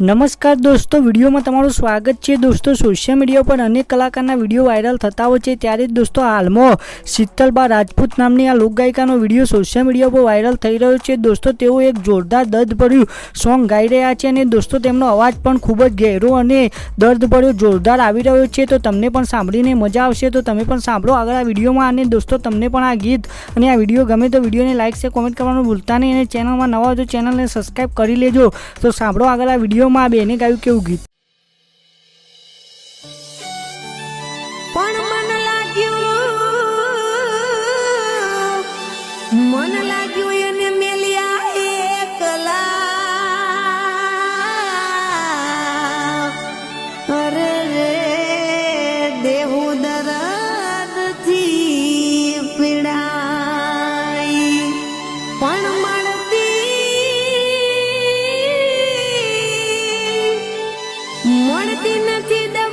નમસ્કાર દોસ્તો, વિડીયોમાં તમારું સ્વાગત છે. દોસ્તો સોશિયલ મીડિયા પર અનેક કલાકારના વીડિયો વાયરલ થતા હોય છે. ત્યારે જ દોસ્તો, હાલમાં શીતલબા રાજપૂત નામની આ લોકગાયિકાનો વીડિયો સોશિયલ મીડિયા પર વાયરલ થઈ રહ્યો છે. દોસ્તો, તેઓ એક જોરદાર દર્દભર્યું સોંગ ગાઈ રહ્યા છે અને દોસ્તો, તેમનો અવાજ પણ ખૂબ જ ઘેરો અને દર્દભર્યો જોરદાર આવી રહ્યો છે. તો તમને પણ સાંભળીને મજા આવશે. તો તમે પણ સાંભળો આગળ આ વિડીયોમાં અને દોસ્તો, તમને પણ આ ગીત અને આ વીડિયો ગમે તો વિડીયોને લાઇક છે કોમેન્ટ કરવાનું ભૂલતા નહીં અને ચેનલમાં નવા હોય તો ચેનલને સબસ્ક્રાઈબ કરી લેજો. તો સાંભળો આગળ આ વિડીયોમાં આ બેને ગાયું કેવું ગીત? મન લાગ્યું એને મેલિયા મળતી નથી